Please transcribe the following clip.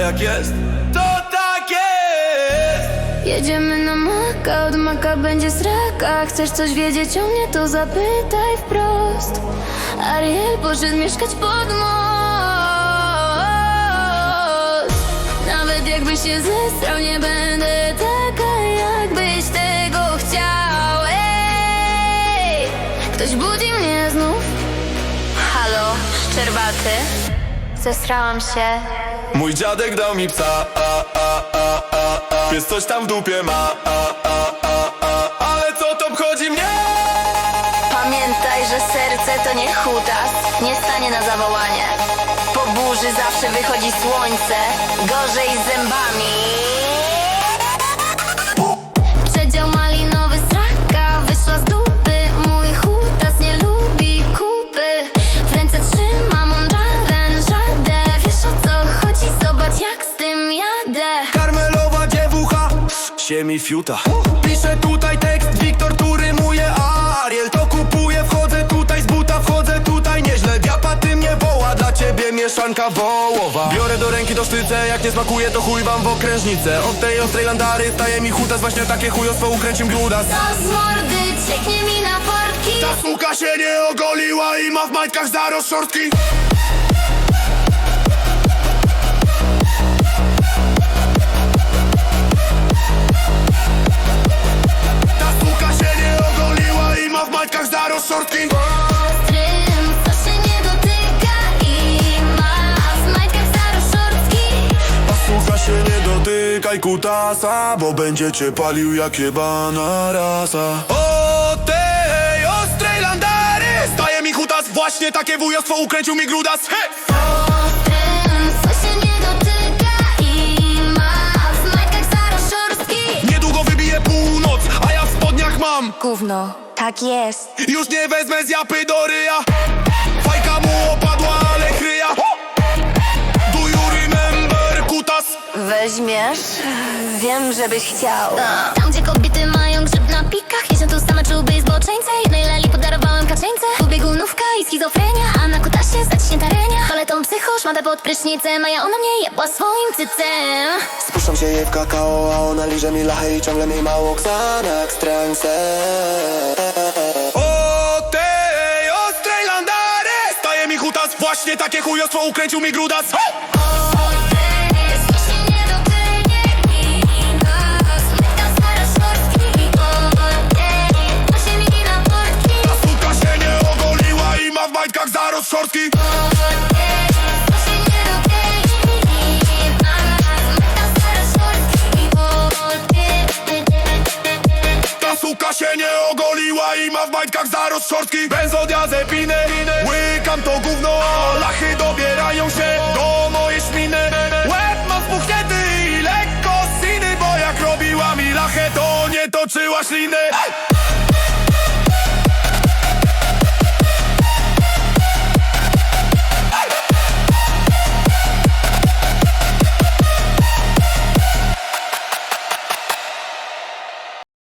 jak jest, to tak jest. Jedziemy na maka, od maka będzie sraka. Chcesz coś wiedzieć o mnie, to zapytaj wprost. Ariel poszedł mieszkać pod most. Nawet jakby się zestrał, nie będę taka jakbyś tego chciał. Ej, Ktoś budzi mnie znów. Halo, szczerbaty. Zestrałam się Mój dziadek dał mi psa, a, a, a, a, a. Pies coś tam w dupie ma, a, a, a, a. Ale co to obchodzi mnie? Pamiętaj, że serce to nie hutas, nie stanie na zawołanie. Po burzy zawsze wychodzi słońce, gorzej z zębami. Mi fiuta. Piszę tutaj tekst, Wiktor tu rymuje A Ariel to kupuje, wchodzę tutaj z buta Wchodzę tutaj nieźle, wiapa ty mnie woła Dla ciebie mieszanka wołowa. Biorę do ręki to sztycę, jak nie smakuje to chuj wam w okrężnicę. Od tej ostrej landary staje mi hutas Właśnie takie chujostwo ukręcił grudas To z mordy cieknie mi na portki. Ta suka się nie ogoliła i ma w majtkach zarost szorstki dotykaj kutasa Bo będzie cię palił jak jebana rasa O tej ostrej landary Staje mi hutas, właśnie takie wujostwo ukręcił mi grudas Hej! Ostrym, co się nie dotyka i ma w majtkach staroszorstki. Niedługo wybije północ, a ja w spodniach mam Gówno, tak jest. Już nie wezmę z japy do ryja Wiem, żebyś chciał. Tam, gdzie kobiety mają grzyb na pikach, jeżdżą tu same czuby i zboczeńce. Jednej lali podarowałem kaczyńce. Ubiegunówka i schizofrenia, a na kutasie zaciśnięta renia. Paletą psycho, szmata pod prysznicem, a ja ona mnie jebła swoim cycem. Spuszczam się jej w kakao, a ona liże mi lachę i ciągle mi mało Xanax trance O tej ostrej landary Staje mi hutas, właśnie takie chujostwo ukręcił mi grudas! I ma w majtkach zarost szortki Benzodiazepiny Łykam to gówno, a lachy dobierają się Do mojej śminy Łeb mam spuchnięty i lekko siny Bo jak robiła mi lachę to nie toczyła śliny.